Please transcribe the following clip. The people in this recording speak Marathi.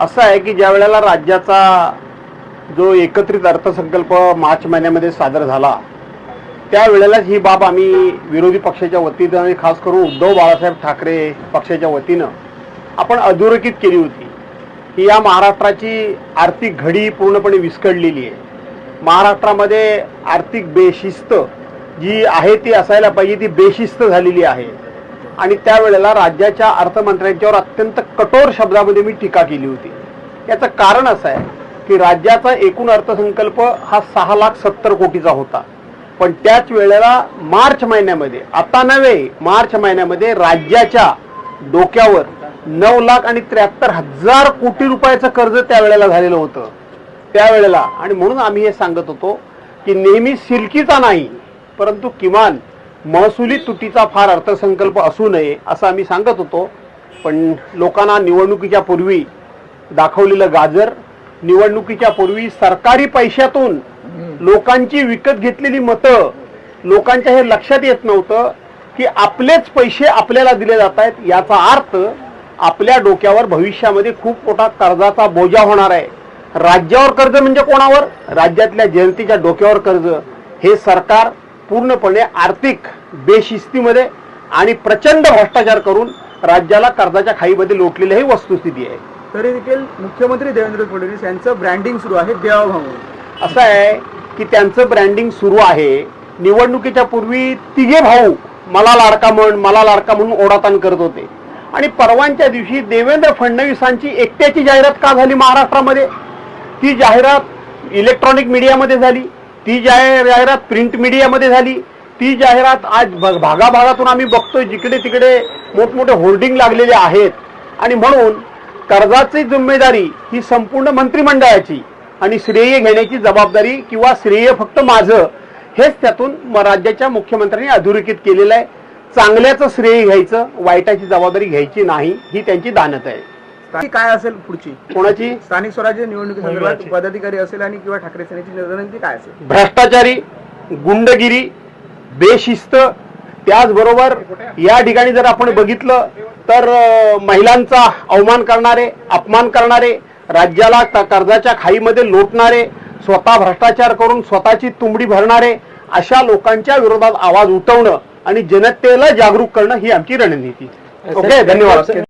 असं आहे की ज्या वेळेला राज्याचा जो एकत्रित अर्थसंकल्प मार्च महिन्यामध्ये सादर झाला त्यावेळेलाच ही बाब आम्ही विरोधी पक्षाच्या वतीनं आणि खास करून उद्धव बाळासाहेब ठाकरे पक्षाच्या वतीनं आपण अधोरेखित केली होती. की या महाराष्ट्राची आर्थिक घडी पूर्णपणे विस्कळलेली आहे. महाराष्ट्रामध्ये आर्थिक बेशिस्त जी आहे ती असायला पाहिजे ती बेशिस्त झालेली आहे. आणि त्यावेळेला राज्याच्या अर्थमंत्र्यांच्यावर अत्यंत कठोर शब्दामध्ये मी टीका केली होती. याचं कारण असं आहे की राज्याचा एकूण अर्थसंकल्प हा सहा लाख सत्तर कोटीचा होता. पण त्याच वेळेला मार्च महिन्यामध्ये आता नव्हे मार्च महिन्यामध्ये राज्याच्या डोक्यावर नऊ लाख आणि त्र्याहत्तर हजार कोटी रुपयाचं कर्ज त्यावेळेला झालेलं होतं. त्यावेळेला आणि म्हणून आम्ही हे सांगत होतो की नेहमी सिल्कीचा नाही परंतु किमान महसुली तुटीचा फार अर्थसंकल्प असू नये असं आम्ही सांगत होतो. पण लोकांना निवडणुकीच्या पूर्वी दाखवलेलं गाजर निवडणुकीच्या पूर्वी सरकारी पैशातून लोकांची विकत घेतलेली मतं लोकांच्या हे लक्षात येत नव्हतं की आपलेच पैसे आपल्याला दिले जात आहेत याचा अर्थ आपल्या डोक्यावर भविष्यामध्ये खूप मोठा कर्जाचा बोजा होणार आहे. राज्यावर कर्ज म्हणजे कोणावर? राज्यातल्या जनतेच्या डोक्यावर कर्ज. हे सरकार पूर्णपणे आर्थिक बेशिस्तीमध्ये आणि प्रचंड भ्रष्टाचार करून राज्याला कर्जाच्या खाईमध्ये लोटलेली ही वस्तुस्थिती आहे. तरी देखील मुख्यमंत्री देवेंद्र फडणवीस यांचं ब्रँडिंग सुरू आहे देवाभाऊ. असं आहे की त्यांचं ब्रँडिंग सुरू आहे. निवडणुकीच्या पूर्वी तिघे भाऊ मला लाडका म्हण मला लाडका म्हणून ओढाताण करत होते. आणि परवांच्या दिवशी देवेंद्र फडणवीसांची एकट्याची जाहिरात का झाली महाराष्ट्रामध्ये? ती जाहिरात इलेक्ट्रॉनिक मीडियामध्ये झाली. ती जाहीर जाहिरात प्रिंट मीडियामध्ये झाली. ती जाहिरात आज भागाभागातून आम्ही बघतोय जिकडे तिकडे मोठमोठे होर्डिंग लागलेले आहेत. आणि म्हणून कर्जाची जिम्मेदारी ही संपूर्ण मंत्रिमंडळाची आणि श्रेय घेण्याची जबाबदारी किंवा श्रेय फक्त माझं हेच त्यातून राज्याच्या मुख्यमंत्र्यांनी अधोरेखित केलेलं आहे. चांगल्याचं श्रेय घ्यायचं वाईटाची जबाबदारी घ्यायची नाही ही त्यांची दानत आहे. काय असेल पुढची? कोणाची? स्थानिक स्वराज्य निवडणुकी संदर्भात पदाधिकारी असेल आणि किंवा ठाकरे सेनेची रणनीती काय असेल? भ्रष्टाचारी गुंडगिरी बेशिस्त. त्याचबरोबर या ठिकाणी जर आपण बघितलं तर महिलांचा अवमान करणारे अपमान करणारे राज्याला कर्जाच्या खाईमध्ये लोटणारे स्वतः भ्रष्टाचार करून स्वतःची तुंबडी भरणारे अशा लोकांच्या विरोधात आवाज उठवणं आणि जनतेला जागरूक करणं ही आमची रणनीती. ओके धन्यवाद.